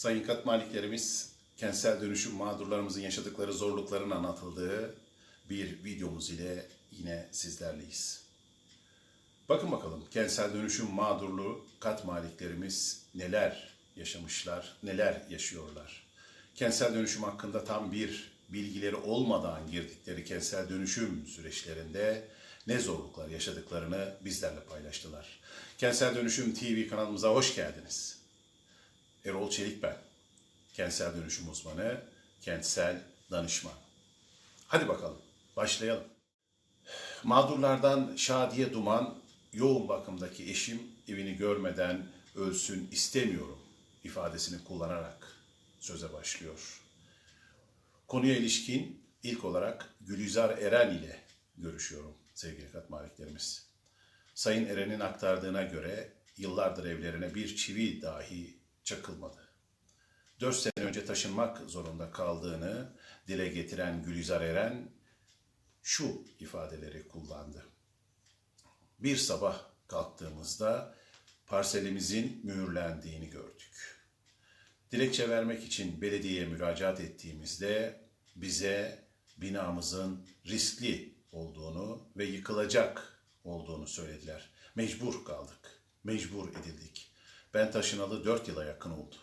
Sayın kat maliklerimiz, kentsel dönüşüm mağdurlarımızın yaşadıkları zorlukların anlatıldığı bir videomuz ile yine sizlerleyiz. Bakın bakalım kentsel dönüşüm mağdurluğu kat maliklerimiz neler yaşamışlar, neler yaşıyorlar. Kentsel dönüşüm hakkında tam bir bilgileri olmadan girdikleri kentsel dönüşüm süreçlerinde ne zorluklar yaşadıklarını bizlerle paylaştılar. Kentsel Dönüşüm TV kanalımıza hoş geldiniz. Erol Çelik ben. Kentsel dönüşüm uzmanı, kentsel danışman. Hadi bakalım, başlayalım. Mağdurlardan Şadiye Duman, yoğun bakımdaki eşim evini görmeden ölsün istemiyorum ifadesini kullanarak söze başlıyor. Konuya ilişkin ilk olarak Gülizar Eren ile görüşüyorum sevgili kat maliklerimiz. Sayın Eren'in aktardığına göre yıllardır evlerine bir çivi dahi çakılmadı. Dört sene önce taşınmak zorunda kaldığını dile getiren Gülizar Eren şu ifadeleri kullandı. Bir sabah kalktığımızda parselimizin mühürlendiğini gördük. Dilekçe vermek için belediyeye müracaat ettiğimizde bize binamızın riskli olduğunu ve yıkılacak olduğunu söylediler. Mecbur kaldık. Mecbur edildik. Ben taşınalı dört yıla yakın oldu.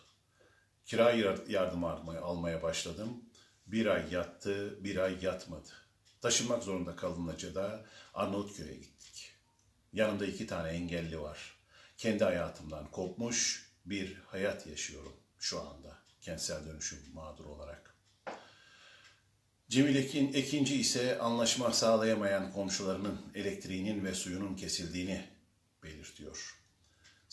Kira yardım almaya, almaya başladım. Bir ay yattı, bir ay yatmadı. Taşınmak zorunda kalınca da Arnavutköy'e gittik. Yanımda iki tane engelli var. Kendi hayatımdan kopmuş bir hayat yaşıyorum şu anda. Kentsel dönüşüm mağduru olarak. Cemil Ekin, Ekinci ise anlaşma sağlayamayan komşularının elektriğinin ve suyunun kesildiğini belirtiyor.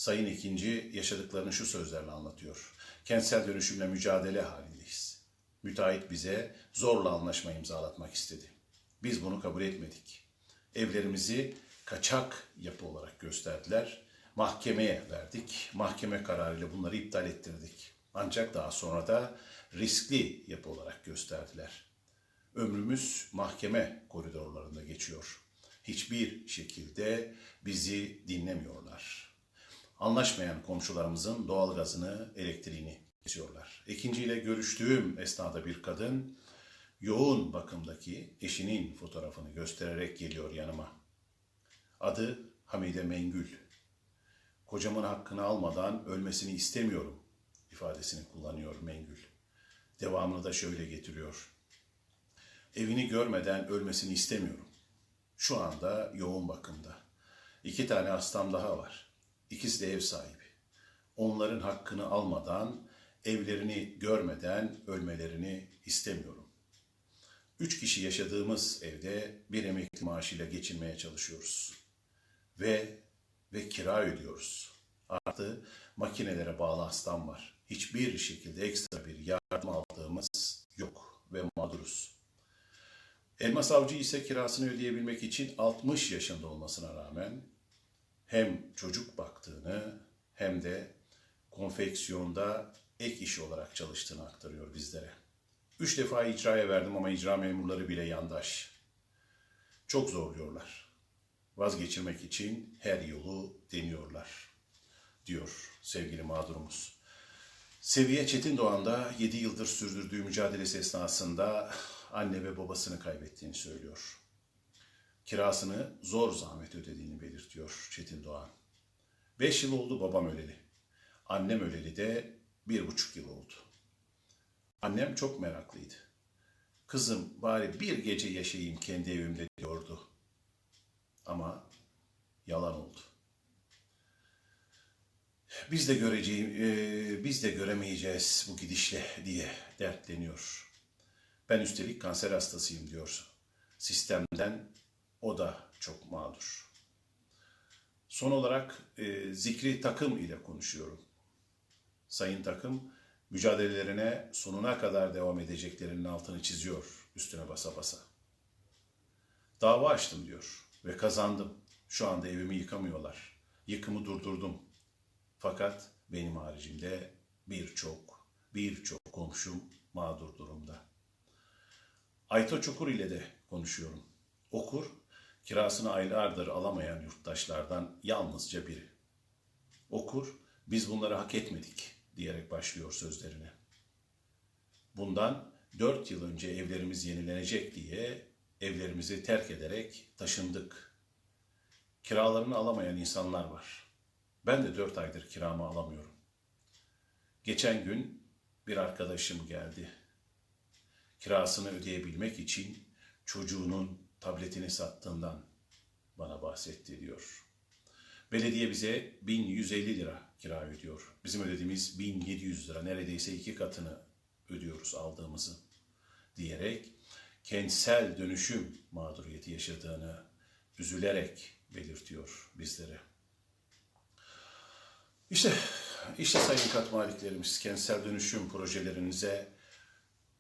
Sayın Ekinci yaşadıklarını şu sözlerle anlatıyor. Kentsel dönüşümle mücadele halindeyiz. Müteahhit bize zorla anlaşma imzalatmak istedi. Biz bunu kabul etmedik. Evlerimizi kaçak yapı olarak gösterdiler. Mahkemeye verdik. Mahkeme kararıyla bunları iptal ettirdik. Ancak daha sonra da riskli yapı olarak gösterdiler. Ömrümüz mahkeme koridorlarında geçiyor. Hiçbir şekilde bizi dinlemiyorlar. Anlaşmayan komşularımızın doğalgazını, elektriğini kesiyorlar. İkinciyle görüştüğüm esnada bir kadın yoğun bakımdaki eşinin fotoğrafını göstererek geliyor yanıma. Adı Hamide Mengül. Kocamın hakkını almadan ölmesini istemiyorum ifadesini kullanıyor Mengül. Devamını da şöyle getiriyor. Evini görmeden ölmesini istemiyorum. Şu anda yoğun bakımda. İki tane hastam daha var. İkisi de ev sahibi. Onların hakkını almadan, evlerini görmeden ölmelerini istemiyorum. Üç kişi yaşadığımız evde bir emekli maaşıyla geçinmeye çalışıyoruz. Ve ve kira ödüyoruz. Artı makinelere bağlı hastam var. Hiçbir şekilde ekstra bir yardım aldığımız yok ve mağduruz. Elmas Avcı ise kirasını ödeyebilmek için 60 yaşında olmasına rağmen hem çocuk baktığını hem de konfeksiyonda ek iş olarak çalıştığını aktarıyor bizlere. Üç defa icraya verdim ama icra memurları bile yandaş. Çok zorluyorlar. Vazgeçirmek için her yolu deniyorlar, diyor sevgili mağdurumuz. Seviye Çetin Doğan da 7 yıldır sürdürdüğü mücadelesi esnasında anne ve babasını kaybettiğini söylüyor. Kirasını zor zahmet ödediğini belirtiyor Çetin Doğan. 5 yıl oldu babam öleli. Annem öleli de bir buçuk yıl oldu. Annem çok meraklıydı. Kızım bari bir gece yaşayayım kendi evimde diyordu. Ama yalan oldu. Biz de göreceğim, e, biz de göremeyeceğiz bu gidişle diye dertleniyor. Ben üstelik kanser hastasıyım diyor. Sistemden o da çok mağdur. Son olarak e, Zikri Takım ile konuşuyorum. Sayın Takım mücadelelerine sonuna kadar devam edeceklerinin altını çiziyor üstüne basa basa. Dava açtım diyor ve kazandım. Şu anda evimi yıkamıyorlar. Yıkımı durdurdum. Fakat benim haricimde birçok, birçok komşum mağdur durumda. Ayto Çukur ile de konuşuyorum. Okur, kirasını aylardır alamayan yurttaşlardan yalnızca biri. Okur, biz bunları hak etmedik diyerek başlıyor sözlerine. Bundan dört yıl önce evlerimiz yenilenecek diye evlerimizi terk ederek taşındık. Kiralarını alamayan insanlar var. Ben de dört aydır kiramı alamıyorum. Geçen gün bir arkadaşım geldi. Kirasını ödeyebilmek için çocuğunun tabletini sattığından bana bahsetti diyor. Belediye bize 1150 lira kira ödüyor. Bizim ödediğimiz 1700 lira. Neredeyse iki katını ödüyoruz aldığımızı diyerek kentsel dönüşüm mağduriyeti yaşadığını üzülerek belirtiyor bizlere. İşte, işte sayın kat maliklerimiz kentsel dönüşüm projelerinize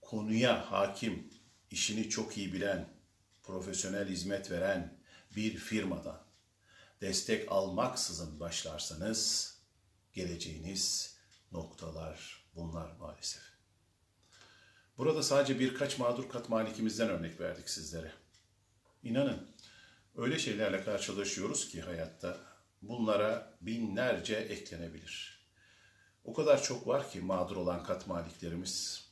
konuya hakim, işini çok iyi bilen, profesyonel hizmet veren bir firmadan destek almaksızın başlarsanız geleceğiniz noktalar bunlar maalesef. Burada sadece birkaç mağdur kat malikimizden örnek verdik sizlere. İnanın öyle şeylerle karşılaşıyoruz ki hayatta bunlara binlerce eklenebilir. O kadar çok var ki mağdur olan kat maliklerimiz.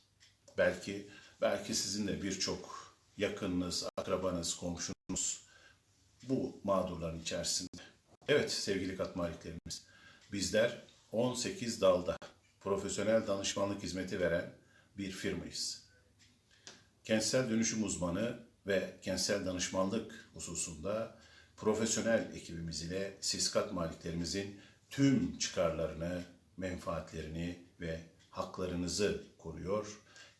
Belki belki sizin de birçok yakınınız, akrabanız, komşunuz bu mağdurların içerisinde. Evet sevgili kat maliklerimiz, bizler 18 dalda profesyonel danışmanlık hizmeti veren bir firmayız. Kentsel dönüşüm uzmanı ve kentsel danışmanlık hususunda profesyonel ekibimiz ile siz kat maliklerimizin tüm çıkarlarını, menfaatlerini ve haklarınızı koruyor.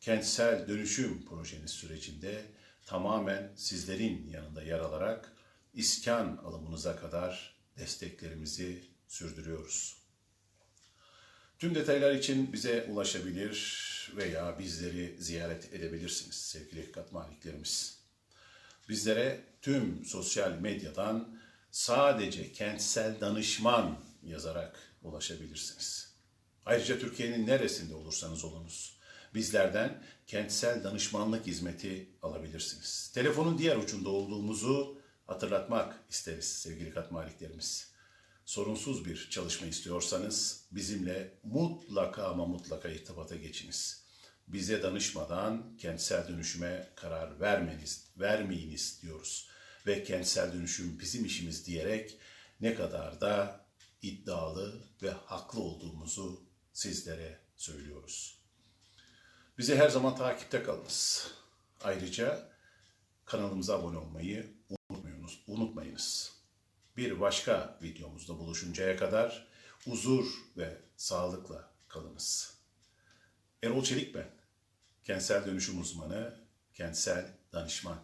Kentsel dönüşüm projeniz sürecinde tamamen sizlerin yanında yer alarak iskan alımınıza kadar desteklerimizi sürdürüyoruz. Tüm detaylar için bize ulaşabilir veya bizleri ziyaret edebilirsiniz sevgili kat maliklerimiz. Bizlere tüm sosyal medyadan sadece kentsel danışman yazarak ulaşabilirsiniz. Ayrıca Türkiye'nin neresinde olursanız olunuz bizlerden kentsel danışmanlık hizmeti alabilirsiniz. Telefonun diğer ucunda olduğumuzu hatırlatmak isteriz sevgili kat maliklerimiz. Sorunsuz bir çalışma istiyorsanız bizimle mutlaka ama mutlaka irtibata geçiniz. Bize danışmadan kentsel dönüşüme karar vermeniz, vermeyiniz diyoruz. Ve kentsel dönüşüm bizim işimiz diyerek ne kadar da iddialı ve haklı olduğumuzu sizlere söylüyoruz. Bizi her zaman takipte kalınız. Ayrıca kanalımıza abone olmayı unutmayınız. unutmayınız. Bir başka videomuzda buluşuncaya kadar huzur ve sağlıkla kalınız. Erol Çelik ben. Kentsel dönüşüm uzmanı, kentsel danışman.